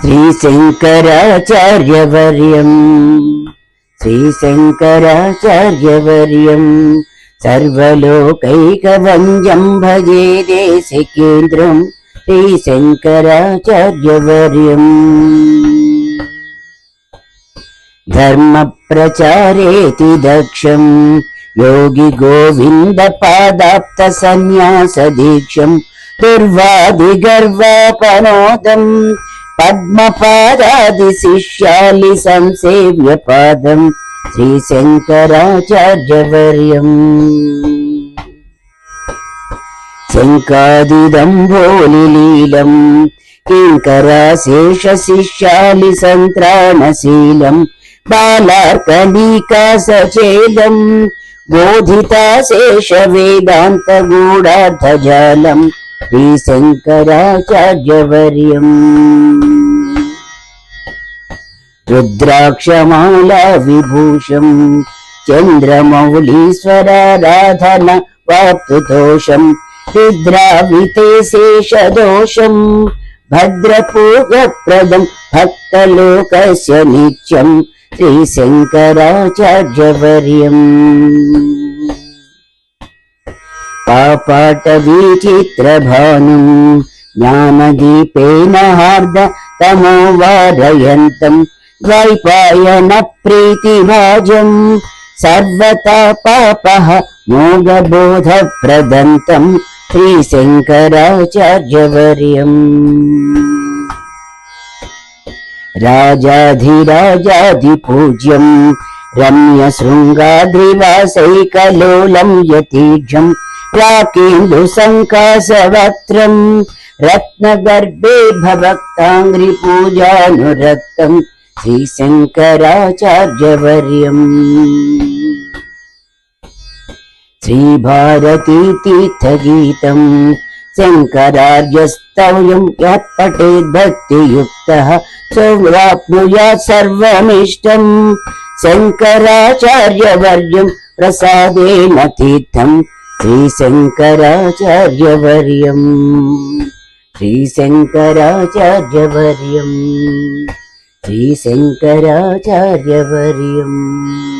శ్రీశంకరాచార్యవర్యం. శ్రీశంకరాచార్యవర్యం. సర్వలోకైకవంద్యం భజే దేశికేంద్రం శ్రీశంకరాచార్యవర్యం. ధర్మ ప్రచారేతి దక్షం. యోగి గోవింద పాదాప్త పద్మపాదాది శిష్యాలి సంసేవ్య పాదం శ్రీ శంకరాచార్యవర్యం. శంకాదిదంభోలిలీలం కింకరాశేష శిష్యాలి సంత్రాణశీలం బాలార్కలీకాసచేదం బోధితాశేష వేదాంత గూఢార్థజాలం శ్రీ శంకరాచార్యవర్యం. రుద్రాక్షమాలా విభూషం చంద్రమౌళీశ్వర రాధన వాప్తుదోషం రుద్రావితే శేషదోషం భద్రపూగప్రదం భక్తలోకస్య నిత్యం శ్రీశంకరాచార్యవర్యం. పాపాటవీచిత్రభానుం జ్ఞానదీపేన హార్ద తమో వారయంతం ద్వైపాయన ప్రీతిభాజం సర్వతాపాపః మోగబోధప్రదంతం శ్రీశంకరాచార్యవర్యం. రాజాధిరాజాధిపూజ్యం రమ్య శృంగాద్రివాసైకలోలం యతీక్షం రాకేందు సంకాసవక్త్రం రత్నగర్భే భవక్తాంగ్రి పూజానురక్తం శ్రీశంకరాచార్యవర్యం. శ్రీభారతీతీర్థగీతం శంకరార్యస్తవ్యం యః పఠేద్భక్తియుక్తः సౌరాప్నుయాత్ సర్వమిష్టం. శంకరాచార్యవర్యం ప్రసాదేన తీర్థం శ్రీశంకరాచార్యవర్యం శ్రీశంకరాచార్యవర్యం శ్రీశంకరాచార్యవర్యం